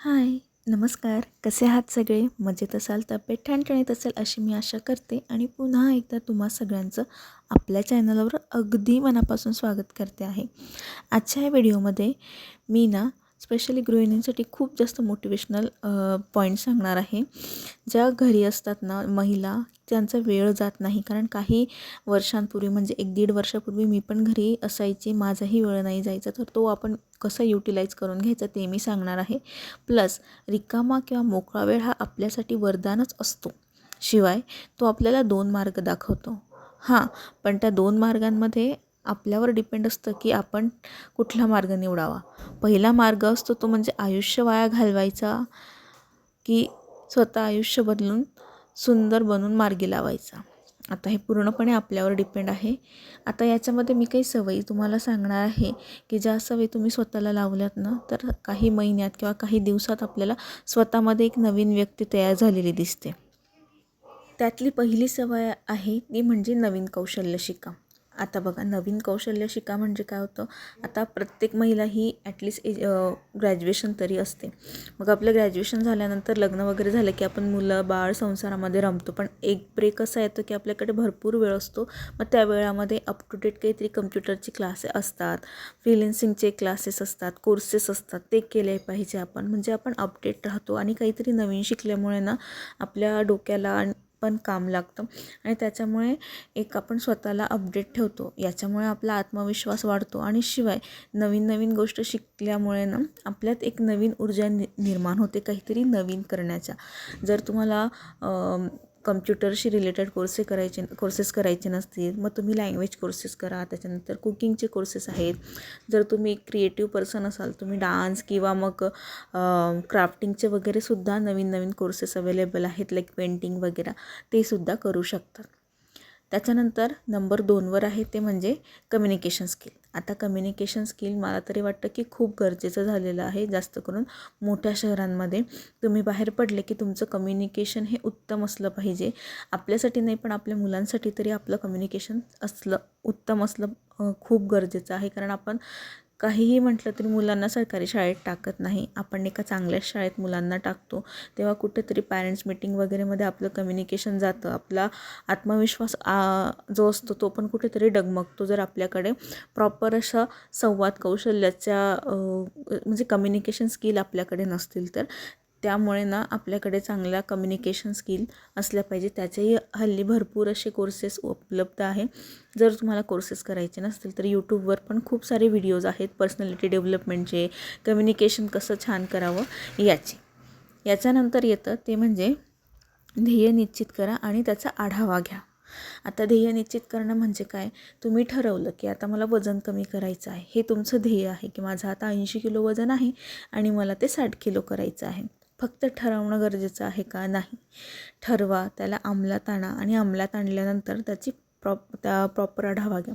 हाय नमस्कार. कसे आहात सगळे? मजेत असाल तब्येत ठणठणीत असेल अशी मी आशा करते आणि पुन्हा एकदा तुम्हा सगळ्यांचं आपल्या चॅनलवर अगदी मनापासून स्वागत करते आहे. आजच्या या व्हिडिओमध्ये मी ना स्पेशली गृहिणींसाठी खूप जास्त मोटिवेशनल पॉईंट सांगणार आहे. ज्या घरी असतात ना महिला त्यांचा वेळ जात नाही. कारण काही वर्षांपूर्वी म्हणजे एक दीड वर्षापूर्वी मी पण घरी असायची. माझाही वेळ नाही जायचा. तर तो आपण कसं युटिलाइज करून घ्यायचा ते मी सांगणार आहे. प्लस रिकामा किंवा मोकळा वेळ हा आपल्यासाठी वरदानच असतो. शिवाय तो आपल्याला दोन मार्ग दाखवतो. हां पण त्या दोन मार्गांमध्ये आपल्यावर डिपेंड असतं की आपण कुठला मार्ग निवडावा. पहिला मार्ग असतो तो म्हणजे आयुष्य वाया घालवायचा की स्वतः आयुष्य बदलून सुंदर बनून मार्गी लावायचा. आता हे पूर्णपणे आपल्यावर डिपेंड आहे. आता याच्यामध्ये मी काही सवयी तुम्हाला सांगणार आहे की ज्या सवयी तुम्ही स्वतःला लावल्यात ना तर काही महिन्यात किंवा काही दिवसात आपल्याला स्वतःमध्ये एक नवीन व्यक्ती तयार झालेली दिसते. त्यातली पहिली सवय आहे ती म्हणजे नवीन कौशल्य शिका. आता बघा नवीन कौशल्य शिका म्हणजे काय होतं? आता प्रत्येक महिला ही ॲटलिस्ट एज ग्रॅज्युएशन तरी असते. मग आपलं ग्रॅज्युएशन झाल्यानंतर लग्न वगैरे झालं की आपण मुलं बाळ संसारामध्ये रमतो. पण एक ब्रेक असा येतो की आपल्याकडे भरपूर वेळ असतो. मग त्या वेळामध्ये अप टू डेट काहीतरी कम्प्युटरचे क्लासेस असतात. फ्रिलेन्सिंगचे क्लासेस असतात. कोर्सेस असतात. ते केले पाहिजे आपण. म्हणजे आपण अपडेट राहतो. आणि काहीतरी नवीन शिकल्यामुळे ना आपल्या डोक्याला पण काम लागतं. आणि त्याच्यामुळे एक आपण स्वतःला अपडेट ठेवतो. याच्यामुळे आपला आत्मविश्वास वाढतो. आणि शिवाय नवीन नवीन गोष्ट शिकल्यामुळे ना आपल्यात एक नवीन ऊर्जा नि निर्माण होते काहीतरी नवीन करण्याच्या. जर तुम्हाला कम्प्युटरशी रिलेटेड कोर्से करायचे कोर्सेस करायचे नसतील मग तुम्ही लँग्वेज कोर्सेस करा. त्याच्यानंतर कुकिंगचे कोर्सेस आहेत. जर तुम्ही क्रिएटिव्ह पर्सन असाल तुम्ही डान्स किंवा मग क्राफ्टिंगचे वगैरे सुद्धा नवीन नवीन कोर्सेस अवेलेबल आहेत लाईक पेंटिंग वगैरे ते सुद्धा करू शकतात त्याच्यानंतर नंबर दोनवर आहे ते म्हणजे कम्युनिकेशन स्किल आता कम्युनिकेशन स्किल मला तरी वाटतं की खूप गरजेचं झालेलं आहे जास्त करून मोठ्या शहरांमध्ये. तुम्ही बाहेर पडले की तुमचं कम्युनिकेशन हे उत्तम असलं पाहिजे. आपल्यासाठी नाही पण आपल्या मुलांसाठी तरी आपलं कम्युनिकेशन असलं उत्तम असलं खूप गरजेचं आहे. कारण आपण काहीही म्हटलं तरी मुलांना सरकारी शाळेत टाकत नाही. आपण एका चांगल्याच शाळेत मुलांना टाकतो. तेव्हा कुठेतरी पॅरेंट्स मिटिंग वगैरेमध्ये आपलं कम्युनिकेशन जातं. आपला आत्मविश्वास जो असतो तो पण कुठेतरी डगमगतो. जर आपल्याकडे प्रॉपर अशा संवाद कौशल्याच्या म्हणजे कम्युनिकेशन स्किल आपल्याकडे नसतील तर त्यामुळे ना आपल्याकडे चांगल्या कम्युनिकेशन स्किल असल्या पाहिजे. त्याचेही हल्ली भरपूर असे कोर्सेस उपलब्ध आहे. जर तुम्हाला कोर्सेस करायचे नसतील तर यूट्यूबवर पण खूप सारे व्हिडिओज आहेत. पर्सनॅलिटी डेव्हलपमेंटचे कम्युनिकेशन कसं छान करावं याचे. याच्यानंतर येतं ते म्हणजे ध्येय निश्चित करा आणि त्याचा आढावा घ्या. आता ध्येय निश्चित करणं म्हणजे काय? तुम्ही ठरवलं की आता मला वजन कमी करायचं आहे. हे तुमचं ध्येय आहे की माझं आता ऐंशी किलो वजन आहे आणि मला ते साठ किलो करायचं आहे. फक्त ठरवणं गरजेचं आहे का नाही? ठरवा त्याला अंमलात आणा आणि अंमलात आणल्यानंतर त्याची प्रॉप त्या प्रॉपर आढावा घ्या.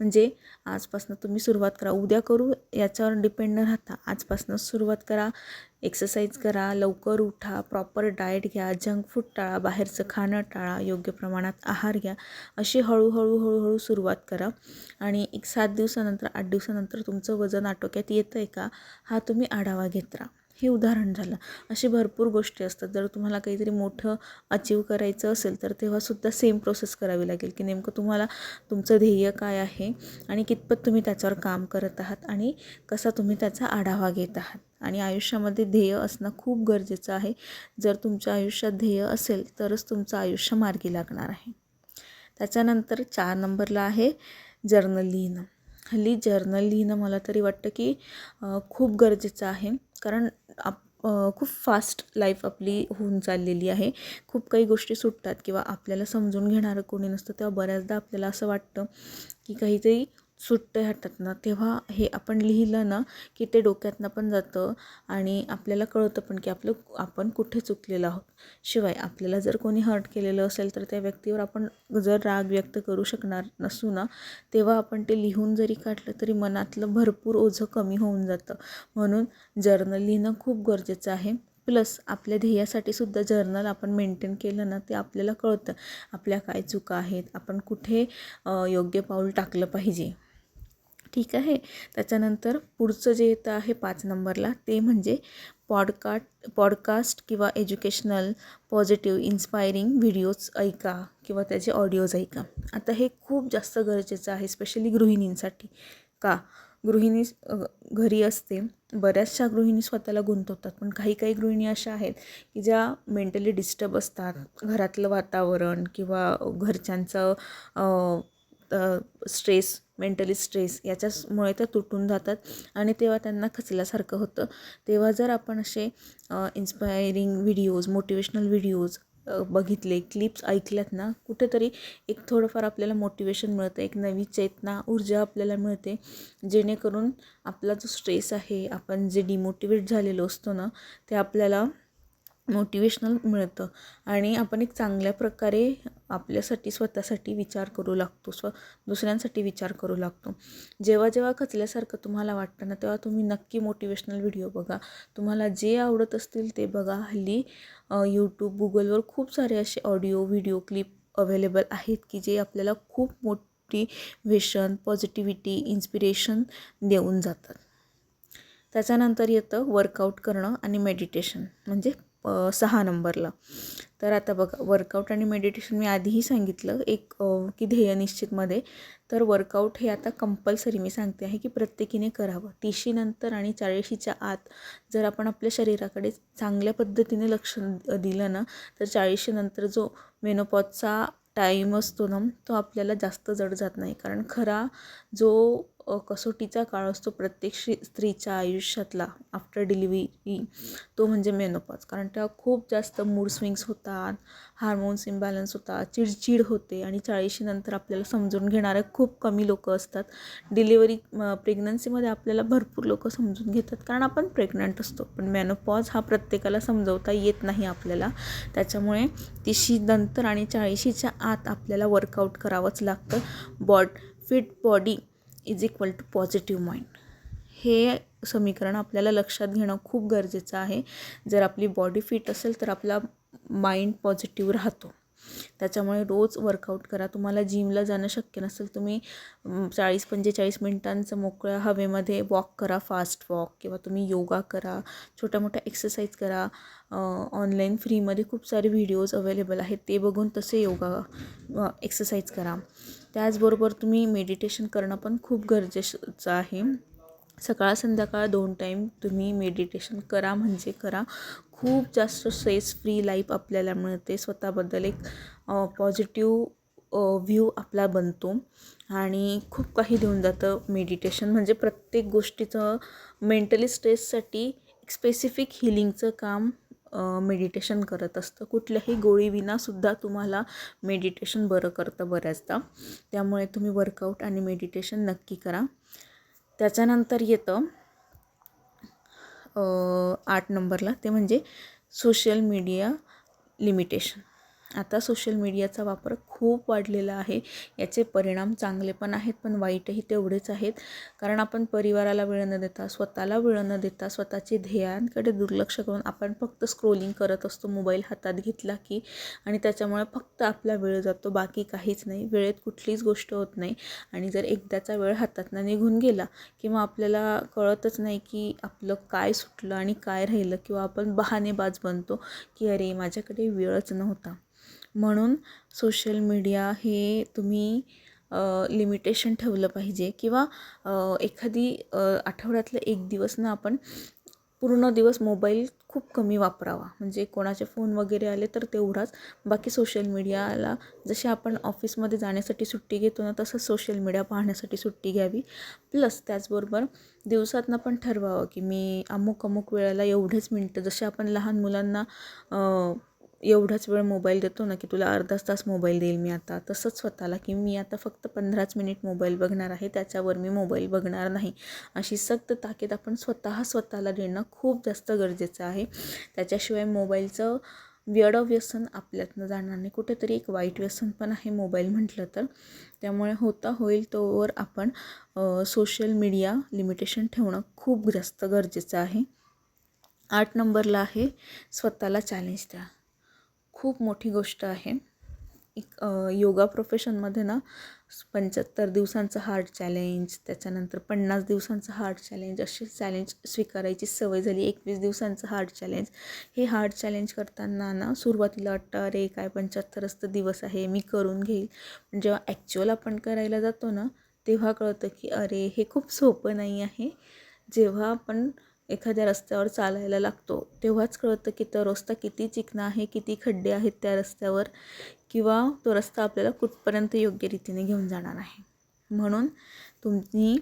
म्हणजे आजपासून तुम्ही सुरुवात करा. उद्या करू याच्यावर डिपेंड न राहता आजपासूनच सुरुवात करा. एक्सरसाइज करा लवकर उठा प्रॉपर डाएट घ्या जंक फूड टाळा बाहेरचं खाणं टाळा योग्य प्रमाणात आहार घ्या. अशी हळूहळू हळूहळू सुरुवात करा आणि एक सात दिवसानंतर आठ दिवसानंतर तुमचं वजन आटोक्यात येतं आहे का हा तुम्ही आढावा घेत राहा. हे उदाहरण झालं. अशी भरपूर गोष्टी असतात. जर तुम्हाला काहीतरी मोठं अचीव करायचं असेल तर तेव्हासुद्धा सेम प्रोसेस करावी लागेल की नेमकं तुम्हाला तुमचं ध्येय काय आहे आणि कितपत तुम्ही त्याच्यावर काम करत आहात आणि कसा तुम्ही त्याचा आढावा घेत आहात. आणि आयुष्यामध्ये ध्येय असणं खूप गरजेचं आहे. जर तुमच्या आयुष्यात ध्येय असेल तरच तुमचं आयुष्य मार्गी लागणार आहे. त्याच्यानंतर चार नंबरला आहे जर्नल लिहिणं. हल्ली जर्नल लिहिणं मला तरी वाटतं की खूप गरजेचं आहे. कारण आप खूप फास्ट लाईफ आपली होऊन चाललेली आहे. खूप काही गोष्टी सुटतात किंवा आपल्याला समजून घेणारं कोणी नसतं तेव्हा बऱ्याचदा आपल्याला असं वाटतं की काहीतरी सुट्टं ना तेव्हा हे आपण लिहिलं ना की ते डोक्यातनं पण जातं आणि आपल्याला कळतं पण की आपलं आपण कुठे चुकलेलं आहोत. शिवाय आपल्याला जर कोणी हर्ट केलेलं असेल तर त्या व्यक्तीवर आपण जर राग व्यक्त करू शकणार नसू ना तेव्हा आपण ते लिहून जरी काढलं तरी मनातलं भरपूर ओझं कमी होऊन जातं. म्हणून जर्नल लिहिणं खूप गरजेचं आहे. प्लस आपल्या ध्येयासाठी सुद्धा जर्नल आपण मेंटेन केलं ना ते आपल्याला कळतं. आपल्या काय चुका आहेत आपण कुठे योग्य पाऊल टाकलं पाहिजे. ठीक आहे. त्याच्यानंतर पुढचं जे येतं आहे पाच नंबरला ते म्हणजे पॉडकास्ट पॉडकास्ट किंवा एज्युकेशनल पॉझिटिव्ह इन्स्पायरिंग व्हिडिओज ऐका किंवा त्याचे ऑडिओज ऐका. आता हे खूप जास्त गरजेचं आहे स्पेशली गृहिणींसाठी. का? गृहिणी घरी असते बऱ्याचशा गृहिणी स्वतःला गुंतवतात पण काही काही गृहिणी अशा आहेत की ज्या मेंटली डिस्टर्ब असतात घरातलं वातावरण किंवा घरच्यांचं स्ट्रेस मेंटली स्ट्रेस याच्यामुळे त्या तुटून जातात आणि तेव्हा त्यांना खचल्यासारखं होतं. तेव्हा जर आपण असे इन्स्पायरिंग व्हिडिओज मोटिवेशनल व्हिडिओज बघितले क्लिप्स ऐकल्यात ना कुठेतरी एक थोडंफार आपल्याला मोटिवेशन मिळतं एक नवी चेतना ऊर्जा आपल्याला मिळते जेणेकरून आपला जो स्ट्रेस आहे आपण जे डिमोटिवेट झालेलो असतो ना ते आपल्याला मोटिवेशनल मिळतं. आणि आपण एक चांगल्या प्रकारे आपल्यासाठी स्वतःसाठी विचार करू लागतो स्व दुसऱ्यांसाठी विचार करू लागतो. जेव्हा जेव्हा खचल्यासारखं तुम्हाला वाटतं ना तेव्हा तुम्ही नक्की मोटिवेशनल व्हिडिओ बघा. तुम्हाला जे आवडत असतील ते बघा. हल्ली यूट्यूब गुगलवर खूप सारे असे ऑडिओ व्हिडिओ क्लिप अवेलेबल आहेत की जे आपल्याला खूप मोटिवेशन पॉझिटिव्हिटी इन्स्पिरेशन देऊन जातात. त्याच्यानंतर येतं वर्कआउट करणं आणि मेडिटेशन म्हणजे सहा नंबरला. तर आता बघा वर्कआउट आणि मेडिटेशन मी आधीही सांगितलं एक की ध्येय निश्चितमध्ये. तर वर्कआउट हे आता कंपल्सरी मी सांगते आहे की प्रत्येकीने करावं. तीशीनंतर आणि चाळीशीच्या आत जर आपण आपल्या शरीराकडे चांगल्या पद्धतीने लक्ष दिलं ना तर चाळीशीनंतर जो मेनोपॉजचा टाईम असतो ना तो आपल्याला जास्त जड जात नाही. कारण खरा जो कसोटीचा काळ असतो प्रत्येक श्री स्त्रीच्या आयुष्यातला आफ्टर डिलिव्हरी तो म्हणजे मेनोपॉज कारण तेव्हा खूप जास्त मूड स्विंग्स होतात हार्मोन्स इम्बॅलन्स होतात चिडचिड होते आणि चाळीशीनंतर आपल्याला समजून घेणारे खूप कमी लोक असतात. डिलिव्हरी प्रेग्नन्सीमध्ये आपल्याला भरपूर लोक समजून घेतात कारण आपण प्रेग्नंट असतो. पण मेनोपॉज हा प्रत्येकाला समजवता येत नाही आपल्याला. त्याच्यामुळे तिशी नंतर आणि चाळीशीच्या आत आपल्याला वर्कआउट करावंच लागतं. Bond fit body is equal to positive mind. हे समीकरण आपल्याला लक्षात घेणं खूप गरजेचं आहे. जर आपली बॉडी फिट असेल तर आपला माइंड पॉझिटिव्ह राहतो. त्याच्यामुळे रोज वर्कआउट करा. तुम्हाला जिमला जाणं शक्य नसेल तुम्ही चाळीस पंचेचाळीस मिनटांचं मोकळ्या हवेमध्ये वॉक करा फास्ट वॉक किंवा तुम्ही योगा करा छोट्या मोठ्या एक्सरसाइज करा. ऑनलाईन फ्रीमध्ये खूप सारे व्हिडिओज अवेलेबल आहेत. ते बघून तसे योगा एक्सरसाइज करा. त्याचबरोबर तुम्ही मेडिटेशन करणं पण खूप गरजेचं आहे. सकाळ संध्याकाळ दोन टाईम तुम्ही मेडिटेशन करा म्हणजे करा. खूप जास्त स्ट्रेस फ्री लाईफ आपल्याला मिळते. स्वतःबद्दल एक पॉझिटिव्ह व्ह्यू आपला बनतो. आणि खूप काही देऊन जातं मेडिटेशन म्हणजे प्रत्येक गोष्टीचं मेंटली स्ट्रेससाठी एक स्पेसिफिक हिलिंगचं काम मेडिटेशन करत असतं. कुठल्याही गोळीविनासुद्धा तुम्हाला मेडिटेशन बरं करतं बऱ्याचदा. त्यामुळे तुम्ही वर्कआउट आणि मेडिटेशन नक्की करा. त्याच्यानंतर येतं आठ नंबरला ते म्हणजे सोशल मीडिया लिमिटेशन आता सोशल मीडियाचा वापर खूप वाढलेला आहे. याचे परिणाम चांगले पण आहेत पण वाईटही तेवढेच आहेत. कारण आपण परिवाराला वेळ न देता स्वतःला वेळ न देता स्वतःचे ध्येयांकडे दुर्लक्ष करून आपण फक्त स्क्रोलिंग करत असतो मोबाईल हातात घेतला की आणि त्याच्यामुळे फक्त आपला वेळ जातो बाकी काहीच नाही. वेळेत कुठलीच गोष्ट होत नाही. आणि जर एकदाचा वेळ हातातनं निघून गेला किंवा आपल्याला कळतच नाही की आपलं काय सुटलं आणि काय राहिलं किंवा आपण बहानेबाज बनतो की अरे माझ्याकडे वेळच नव्हता. म्हणून सोशल मीडिया हे तुम्ही लिमिटेशन ठेवलं पाहिजे. किंवा एखादी आठवड्यातलं एक दिवस ना आपण पूर्ण दिवस मोबाईल खूप कमी वापरावा. म्हणजे कोणाचे फोन वगैरे आले तर तेवढाच. बाकी सोशल मीडियाला जसे आपण ऑफिसमध्ये जाण्यासाठी सुट्टी घेतो ना तसंच सोशल मीडिया पाहण्यासाठी सुट्टी घ्यावी. प्लस त्याचबरोबर दिवसातनं पण ठरवावं की मी अमुक अमुक वेळेला एवढेच मिनटं जसे आपण लहान मुलांना एवढाच वेळ मोबाईल देतो ना की तुला अर्धाच तास मोबाईल देईल मी आता. तसंच स्वतःला की मी आता फक्त पंधराच मिनिट मोबाईल बघणार आहे त्याच्यावर मी मोबाईल बघणार नाही. अशी सक्त ताकीद आपण स्वतः स्वतःला देणं खूप जास्त गरजेचं आहे. त्याच्याशिवाय मोबाईलचं व्यड व्यसन आपल्यातनं जाणार नाही. कुठेतरी एक वाईट व्यसन पण आहे मोबाईल म्हटलं तर. त्यामुळे होता होईल तोवर आपण सोशल मीडिया लिमिटेशन ठेवणं खूप जास्त गरजेचं आहे. आठ नंबरला आहे स्वतःला चॅलेंज द्या. खूप मोठी गोष्ट आहे. एक योगा प्रोफेशनमध्ये ना पंच्याहत्तर दिवसांचं हार्ट चॅलेंज त्याच्यानंतर पन्नास दिवसांचं हार्ट चॅलेंज अशी चॅलेंज स्वीकारायची सवय झाली. एकवीस दिवसांचं हार्ट चॅलेंज हे हार्ट चॅलेंज करताना ना सुरुवातीला वाटतं अरे काय पंच्याहत्तरच तर दिवस आहे मी करून घेईल. पण जेव्हा ॲक्च्युअल आपण करायला जातो ना तेव्हा कळतं की अरे हे खूप सोपं नाही आहे. जेव्हा आपण एखाद्या रस्त्यावर चालायला लागतो तेव्हाच कळतं की तो रस्ता किती चिकना आहे किती खड्डे आहेत त्या रस्त्यावर किंवा तो रस्ता आपल्याला कुठपर्यंत योग्य रीतीने घेऊन जाणार आहे. म्हणून तुम्ही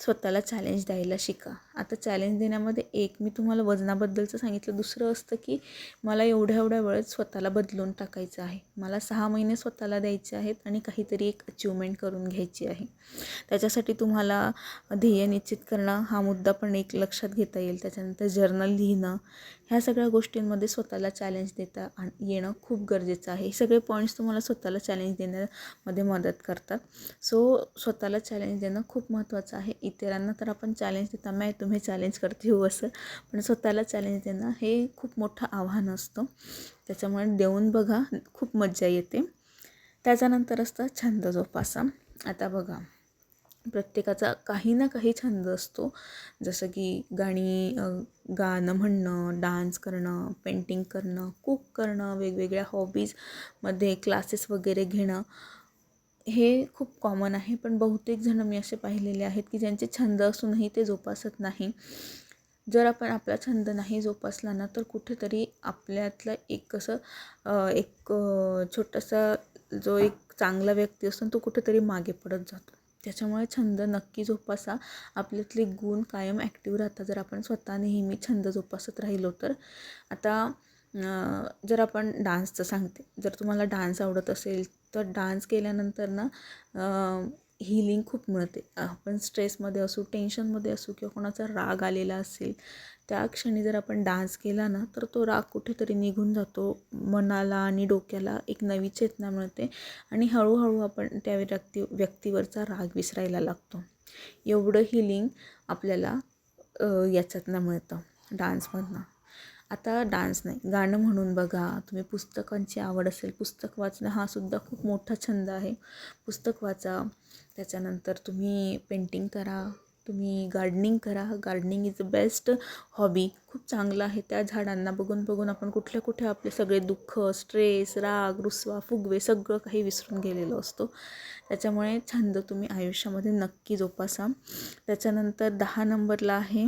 स्वतःला चॅलेंज द्यायला शिका. आता चॅलेंज देण्यामध्ये एक मी तुम्हाला वजनाबद्दलचं सांगितलं. दुसरं असतं की मला एवढ्या एवढ्या वेळेत स्वतःला बदलून टाकायचं आहे. मला सहा महिने स्वतःला द्यायचे आहेत आणि काहीतरी एक अचिवमेंट करून घ्यायची आहे. त्याच्यासाठी तुम्हाला ध्येय निश्चित करणं हा मुद्दा पण एक लक्षात घेता येईल. त्याच्यानंतर जर्नल लिहिणं ह्या सगळ्या गोष्टींमध्ये स्वतःला चॅलेंज देता आण येणं खूप गरजेचं आहे. हे सगळे पॉईंट्स तुम्हाला स्वतःला चॅलेंज देण्यामध्ये मदत करतात. सो स्वतःला चॅलेंज देणं खूप महत्त्वाचं आहे. इतरांना तर आपण चॅलेंज देता मॅ तुम्ही चॅलेंज करते हो असं. पण स्वतःला चॅलेंज देणं हे खूप मोठं आव्हान असतं. त्याच्यामुळे देऊन बघा खूप मज्जा येते. त्याच्यानंतर असतं छंद जोपासा. आता बघा प्रत्येकाचा काही ना काही छंद असतो. जसं की गाणी गाणं म्हणणं डान्स करणं पेंटिंग करणं कुक करणं वेगवेगळ्या हॉबीजमध्ये क्लासेस वगैरे घेणं. हे खूप कॉमन आहे पण बहुतेक जणं मी असे पाहिलेले आहेत की ज्यांचे छंद असूनही ते जोपासत नाही. जर आपण आपला छंद नाही जोपासला ना तर कुठेतरी आपल्यातलं एक असं एक छोटासा जो एक चांगला व्यक्ती असतो तो कुठेतरी मागे पडत जातो. त्याच्यामुळे छंद नक्की जोपासा. आपल्यातले गुण कायम ॲक्टिव्ह राहतात. जर आपण स्वतः नेहमी छंद जोपासत राहिलो तर. आता जर आपण डान्सचं सांगते. जर तुम्हाला डान्स आवडत असेल तर डान्स केल्यानंतर ना हिलिंग खूप मिळते. आपण स्ट्रेसमध्ये असू टेन्शनमध्ये असू किंवा कोणाचा राग आलेला असेल त्या क्षणी जर आपण डान्स केला ना तर तो राग कुठेतरी निघून जातो. मनाला आणि डोक्याला एक नवी चेतना मिळते आणि हळूहळू आपण त्या व्यक्ती व्यक्तीवरचा राग विसरायला लागतो. एवढं हिलिंग आपल्याला याच्यातनं मिळतं. डान्समधनं आता डान्स नाही. गाणं म्हणून बघा. तुम्ही पुस्तकांची आवड असेल पुस्तक वाचणं हा सुद्धा खूप मोठा छंद आहे. पुस्तक वाचा. त्याच्यानंतर तुम्ही पेंटिंग करा. तुम्ही गार्डनिंग करा. Gardening is the best hobby खूप चांगलं आहे त्या झाडांना बघून बघून आपण कुठल्या कुठे आपले सगळे दुःख स्ट्रेस राग रुसवा फुगवे सगळं काही विसरून गेलेलो असतो. त्याच्यामुळे छंद तुम्ही आयुष्यामध्ये नक्की जोपासा. त्याच्यानंतर दहा नंबरला आहे.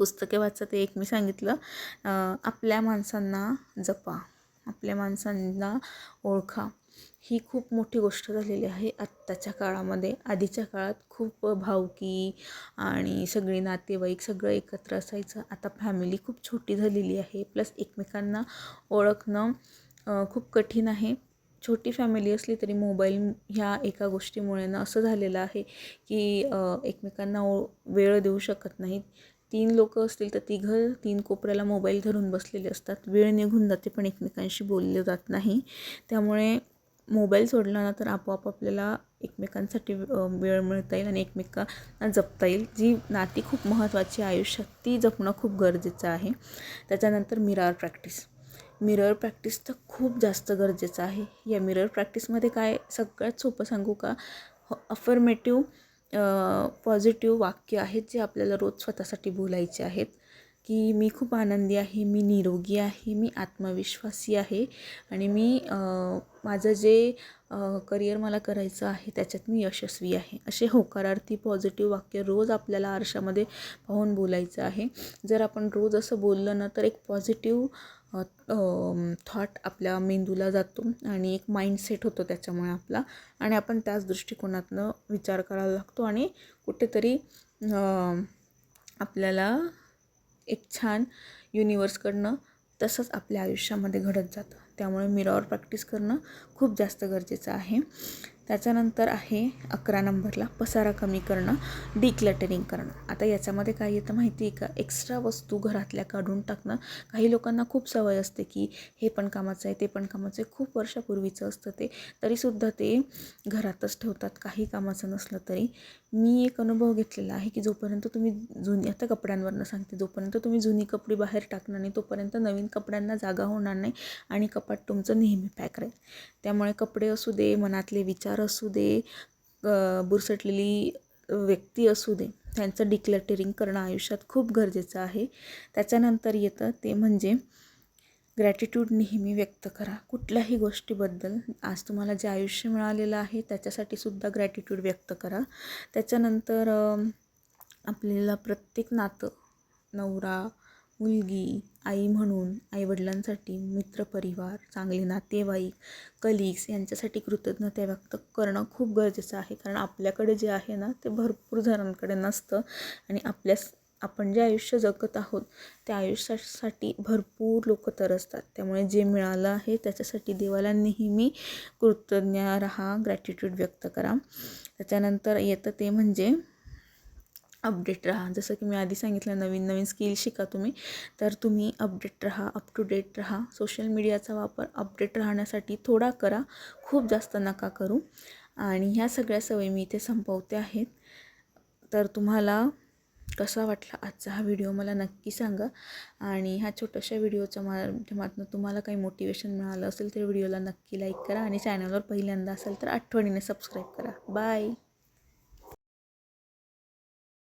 पुस्तके वाचा ते एक मी सांगितलं आपल्या माणसांना जपा आपल्या माणसांना ओळखा. ही खूप मोठी गोष्ट झालेली आहे आत्ताच्या काळामध्ये. आधीच्या काळात खूप भावकी आणि सगळी नातेवाईक सगळं एकत्र असायचं. आता फॅमिली खूप छोटी झालेली आहे. प्लस एकमेकांना ओळखणं खूप कठीण आहे. छोटी फॅमिली असली तरी मोबाईल ह्या एका गोष्टीमुळे ना असं झालेलं आहे की एकमेकांना ओ वेळ देऊ शकत नाहीत. तीन लोक असतील तर तिघं तीन कोपऱ्याला मोबाईल धरून बसलेले असतात. वेळ निघून जाते पण एकमेकांशी बोलले जात नाही. त्यामुळे मोबाईल सोडला ना तर आपोआप आपल्याला एकमेकांसाठी वेळ मिळता येईल आणि एकमेकांना जपता येईल. जी नाती खूप महत्त्वाची आयुष्यात ती जपणं खूप गरजेचं आहे. त्याच्यानंतर मिरार प्रॅक्टिस मिरर प्रॅक्टिस तर खूप जास्त गरजेचं आहे. या मिरर प्रॅक्टिसमध्ये काय सगळ्यात सोपं सांगू का? अफर्मेटिव्ह पॉझिटिव्ह वाक्य आहेत जे आपल्याला रोज स्वतःसाठी बोलायचे आहेत. की मी खूप आनंदी आहे मी निरोगी आहे मी आत्मविश्वासी आहे आणि मी माझं जे करिअर मला करायचं आहे त्याच्यात मी यशस्वी आहे. असे होकारार्थी पॉझिटिव्ह वाक्य रोज आपल्याला आरशामध्ये पाहून बोलायचं आहे. जर आपण रोज असं बोललं ना तर एक पॉझिटिव्ह थॉट आपल्या मेंदूला जातो आणि एक माइंडसेट होतो त्याच्यामुळे आपला. आणि आपण त्याच दृष्टिकोनातनं विचार करायला लागतो आणि कुठेतरी आपल्याला एक छान युनिवर्सकडनं तसंच आपल्या आयुष्यामध्ये घडत जातं. त्यामुळे मिरॉर प्रॅक्टिस करणं खूप जास्त गरजेचं आहे. त्याच्यानंतर आहे अकरा नंबरला पसारा कमी करणं डिक्लटरिंग करणं. आता याच्यामध्ये काय येतं माहिती आहे का? एक्स्ट्रा वस्तू घरातल्या काढून टाकणं. काही लोकांना खूप सवय असते की हे पण कामाचं आहे ते पण कामाचं आहे. खूप वर्षापूर्वीचं असतं ते. तरीसुद्धा ते घरातच ठेवतात. काही कामाचं नसलं तरी. मी एक अनुभव घेतलेला आहे की जोपर्यंत तुम्ही जुनी आता कपड्यांवरनं सांगते जोपर्यंत तुम्ही जुनी कपडे बाहेर टाकणार नाही तोपर्यंत नवीन कपड्यांना जागा होणार नाही आणि कपाट तुमचं नेहमी पॅक राहील. त्यामुळे कपडे असू दे मनातले विचार असू दे बुरसटलेली व्यक्ती असू दे त्यांचं डिक्लटरिंग करणं आयुष्यात खूप गरजेचं आहे. त्याच्यानंतर येतं ते म्हणजे ग्रॅटिट्यूड नेहमी व्यक्त करा. कुठल्याही गोष्टीबद्दल आज तुम्हाला जे आयुष्य मिळालेलं आहे त्याच्यासाठी सुद्धा ग्रॅटिट्यूड व्यक्त करा. त्याच्यानंतर आपल्याला प्रत्येक नातं नवरा मुलगी आई म्हणून आईवडिलांसाठी मित्रपरिवार चांगले नातेवाईक कलिग्स यांच्यासाठी कृतज्ञता व्यक्त करणं खूप गरजेचं आहे. कारण आपल्याकडे जे आहे ना ते भरपूर जणांकडे नसतं आणि आपल्यास आपण जे आयुष्य जगत आहोत त्या आयुष्यासाठी भरपूर लोक तरसतात. त्यामुळे जे मिळालं आहे त्याच्यासाठी देवाला नेहमी कृतज्ञ राहा ग्रॅटिट्यूड व्यक्त करा. त्याच्यानंतर येतं ते म्हणजे अपडेट राहा. जसं की मी आधी सांगितलं नवीन नवीन स्किल शिका तुम्ही तर तुम्ही अपडेट राहा अप टू डेट राहा. सोशल मीडियाचा वापर अपडेट राहण्यासाठी थोडा करा खूप जास्त नका करू. आणि ह्या सगळ्या सवयी मी इथे संपवते आहेत. तर तुम्हाला कसा वाटला आजचा हा व्हिडिओ मला नक्की सांगा. आणि ह्या छोट्याशा व्हिडिओच्या माध्यमातून तुम्हाला काही मोटिवेशन मिळालं असेल तर व्हिडिओला नक्की लाईक करा. आणि चॅनलवर पहिल्यांदा असेल तर आठवणीने सबस्क्राईब करा. बाय